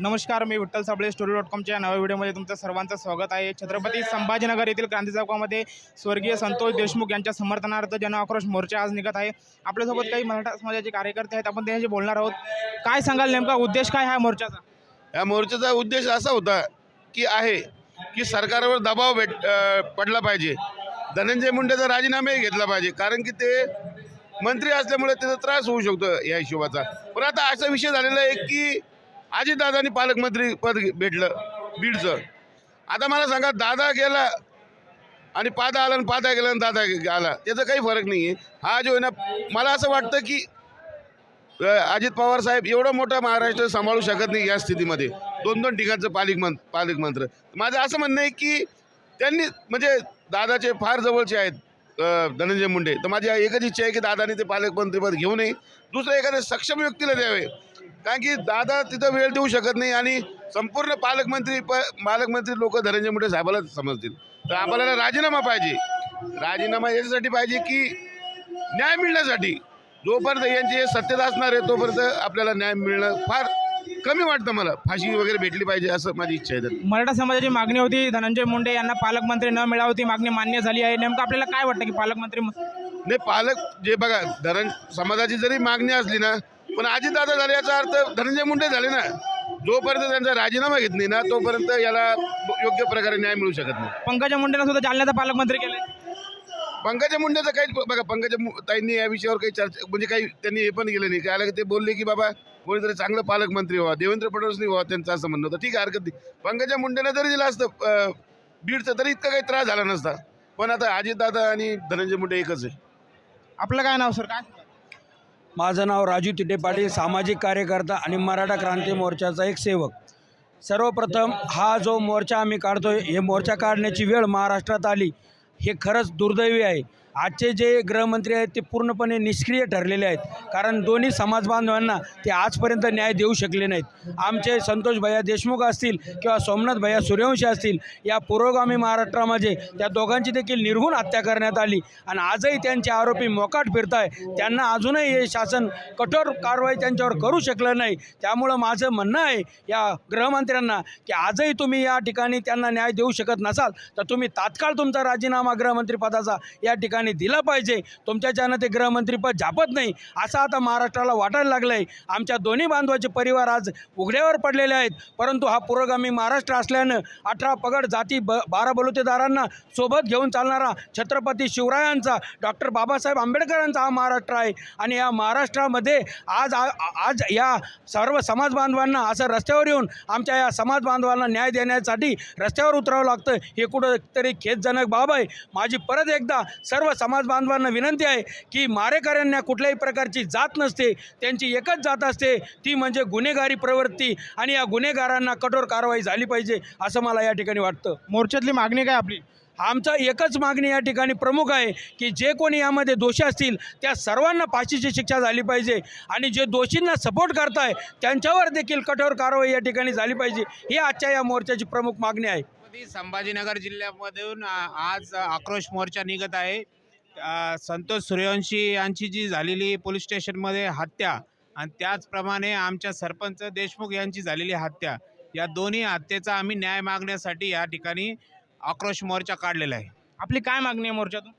नमस्कार मी Vitthal Sable story dot कॉमच्या नव्या व्हिडिओमध्ये तुमचं सर्वांचं स्वागत आहे. छत्रपती संभाजीनगर येथील क्रांती चौकामध्ये स्वर्गीय संतोष देशमुख यांच्या समर्थनार्थ जन आक्रोश मोर्चा आज निघत आहे. आपल्यासोबत काही मराठा समाजाचे कार्यकर्ते आहेत आपण त्यांच्याशी बोलणार आहोत. काय सांगाल नेमका उद्देश काय ह्या मोर्चाचा? या मोर्चाचा उद्देश असा होता की आहे की सरकारवर दबाव भेट पडला पाहिजे. धनंजय मुंडेचा राजीनामाही घेतला पाहिजे कारण की ते मंत्री असल्यामुळे त्याचा त्रास होऊ शकतो या हिशोबाचा. पण आता असा विषय झालेला आहे की अजितदादांनी पालकमंत्री पद भेटलं बीडचं. आता मला सांगा दादा गेला आणि पादा आला आणि पादा गेला आणि दादा गे- आला त्याचा काही फरक नाही आहे हा जो आहे ना मला असं वाटतं की अजित पवार साहेब एवढा मोठा महाराष्ट्र सांभाळू शकत नाही या स्थितीमध्ये. दोन दोन ठिकाणचं पालिकमं पालकमंत्र माझं असं म्हणणं आहे की त्यांनी म्हणजे दादाचे फार जवळचे आहेत धनंजय मुंडे. तर माझी एकच इच्छा आहे की दादाने ते पालकमंत्रीपद घेऊ नये. दुसरं एखाद्या सक्षम व्यक्तीला द्यावे. कारण की दादा तिथं वेळ देऊ शकत नाही आणि संपूर्ण पालकमंत्री प पालकमंत्री लोक धनंजय मुंडे साहेबाला समजतील. तर आपल्याला राजीनामा पाहिजे. राजीनामा याच्यासाठी पाहिजे की न्याय मिळण्यासाठी. जोपर्यंत यांचे सत्तेत असणार आहे तोपर्यंत आपल्याला न्याय मिळणं फार कमी वाटतं मला. फाशी वगैरे भेटली पाहिजे असं माझी इच्छा आहे. मराठा समाजाची मागणी होती धनंजय मुंडे यांना पालकमंत्री न मिळावं ती मागणी मान्य झाली आहे. नेमकं आपल्याला काय वाटतं की पालकमंत्री नाही पालक जे बघा धरण समाजाची जरी मागणी असली ना पण अजितदादा झाले याचा अर्थ धनंजय मुंडे झाले ना जोपर्यंत त्यांचा राजीनामा घेत नाही ना तोपर्यंत याला योग्य प्रकारे न्याय मिळू शकत नाही. पंकजा मुंडेनं सुद्धा जालन्याचा पालकमंत्री केलं. पंकजा मुंडेचं काही बघा पंकजा ताईंनी या विषयावर काही चर्चा म्हणजे काही त्यांनी हे पण केलं नाही. काय ते बोलले की बाबा कोणीतरी चांगलं पालकमंत्री व्हा देवेंद्र फडणवीस व्हा त्यांचं असं म्हणणं होतं. ठीक आहे हरकत नाही. पंकजा मुंडेनं जरी दिलं असतं बीडचं तरी इतका काही त्रास झाला नसता. पण आता अजितदादा आणि धनंजय मुंडे एकच आहे. आपलं काय नाव सर? काय? माझं नाव राजू तिटे पाटील सामाजिक कार्यकर्ता आणि मराठा क्रांती मोर्चाचा एक सेवक. सर्वप्रथम हा जो मोर्चा आम्ही काढतोय हे मोर्चा काढण्याची वेळ महाराष्ट्रात आली हे खरंच दुर्दैवी आहे. आजचे जे गृहमंत्री आहेत ते पूर्णपणे निष्क्रिय ठरलेले आहेत. कारण दोन्ही समाज बांधवांना ते आजपर्यंत न्याय देऊ शकले नाहीत. आमचे संतोष भैया देशमुख असतील किंवा सोमनाथ भैया सूर्यवंशी असतील या पुरोगामी महाराष्ट्रामध्ये त्या दोघांची देखील निर्घुण हत्या करण्यात आली आणि आजही त्यांचे आरोपी मोकाट फिरत आहे त्यांना अजूनही हे शासन कठोर कारवाई त्यांच्यावर करू शकलं नाही. त्यामुळं माझं म्हणणं आहे या गृहमंत्र्यांना की आजही तुम्ही या ठिकाणी त्यांना न्याय देऊ शकत नसाल तर तुम्ही तात्काळ तुमचा राजीनामा गृहमंत्रीपदाचा या ठिकाणी दिला पाहिजे. तुमच्याच्यानं ते गृहमंत्रीपद झापत नाही. असं आता महाराष्ट्राला वाटायला लागलं आहे आमच्या दोन्ही बांधवाचे परिवार आज उघड्यावर पडलेले आहेत. परंतु हा पुरोगामी महाराष्ट्र असल्यानं अठरा पगड जाती ब बारा बलुतेदारांना सोबत घेऊन चालणारा छत्रपती शिवरायांचा डॉक्टर बाबासाहेब आंबेडकरांचा हा महाराष्ट्र आहे. आणि या महाराष्ट्रामध्ये आज आ- आज या सर्व समाज बांधवांना असं रस्त्यावर येऊन आमच्या या समाज बांधवांना न्याय देण्यासाठी रस्त्यावर उतरावं लागतं हे कुठंतरी खेदजनक बाब आहे. माझी परत एकदा सर्व समाज बांधवांना विनंती आहे की मारेकऱ्यांना कुठल्याही प्रकारची जात नसते त्यांची एकच जात असते ती म्हणजे गुन्हेगारी प्रवृत्ती आणि या गुन्हेगारांना कठोर कारवाई झाली पाहिजे असं मला या ठिकाणी वाटतं. मोर्चातली मागणी काय आपली? आमचा एकच मागणी या ठिकाणी प्रमुख आहे की जे कोणी यामध्ये दोषी असतील त्या सर्वांना फाशीची शिक्षा झाली पाहिजे आणि जे दोषींना सपोर्ट करताय त्यांच्यावर देखील कठोर कारवाई या ठिकाणी झाली पाहिजे ही आजच्या या मोर्चाची प्रमुख मागणी आहे. संभाजीनगर जिल्ह्यामधून आज आक्रोश मोर्चा निघत आहे. संतोष सूर्यवंशी यांची जी झालेली पोलीस स्टेशनमध्ये हत्या आणि त्याचप्रमाणे आमच्या सरपंच देशमुख यांची झालेली हत्या या दोन्ही हत्येचा आम्ही न्याय मागण्यासाठी या ठिकाणी आक्रोश मोर्चा काढलेला आहे. आपली काय मागणी आहे मोर्चातून?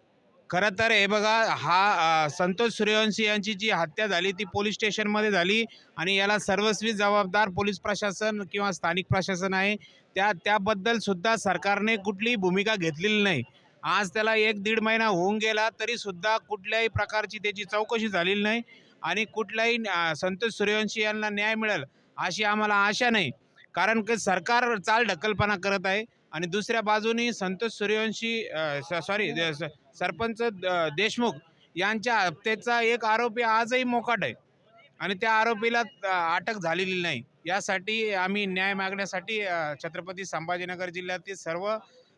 खरं तर हे बघा हा संतोष सूर्यवंशी यांची जी हत्या झाली ती पोलीस स्टेशनमध्ये झाली आणि याला सर्वस्वी जबाबदार पोलीस प्रशासन किंवा स्थानिक प्रशासन आहे. त्या त्याबद्दल सुद्धा सरकारने कुठलीही भूमिका घेतलेली नाही. आज त्याला एक दीड महिना होऊन गेला तरीसुद्धा कुठल्याही प्रकारची त्याची चौकशी झालेली नाही आणि कुठल्याही संतोष सूर्यवंशी यांना न्याय मिळेल अशी आम्हाला आशा नाही. कारण की सरकार चाल ढकलपणा करत आहे आणि दुसऱ्या बाजूनी संतोष सूर्यवंशी सॉरी सरपंच देशमुख यांच्या हत्येचा एक आरोपी आजही मोकाट आहे आणि त्या आरोपीला अटक झालेली नाही. यासाठी आम्ही न्याय मागण्यासाठी छत्रपती संभाजीनगर जिल्ह्यातील सर्व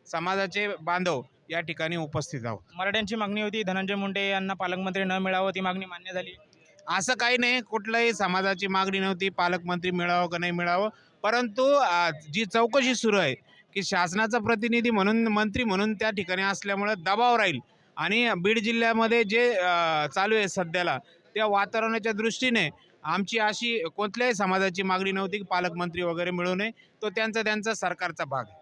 समाजाचे बांधव या ठिकाणी उपस्थित आहोत. मराठ्यांची मागणी होती धनंजय मुंडे यांना पालकमंत्री न मिळावं ती मागणी मान्य झाली. असं काही नाही कुठल्याही समाजाची मागणी नव्हती पालकमंत्री मिळावं का नाही मिळावं. परंतु जी चौकशी सुरू आहे की शासनाचा प्रतिनिधी म्हणून मंत्री म्हणून त्या ठिकाणी असल्यामुळं दबाव राहील. आणि बीड जिल्ह्यामध्ये जे अ, चालू आहे सध्याला त्या वातावरणाच्या दृष्टीने आमची अशी कोणत्याही समाजाची मागणी नव्हती की पालकमंत्री वगैरे मिळू नये. तो त्यांचा त्यांचा सरकारचा भाग आहे.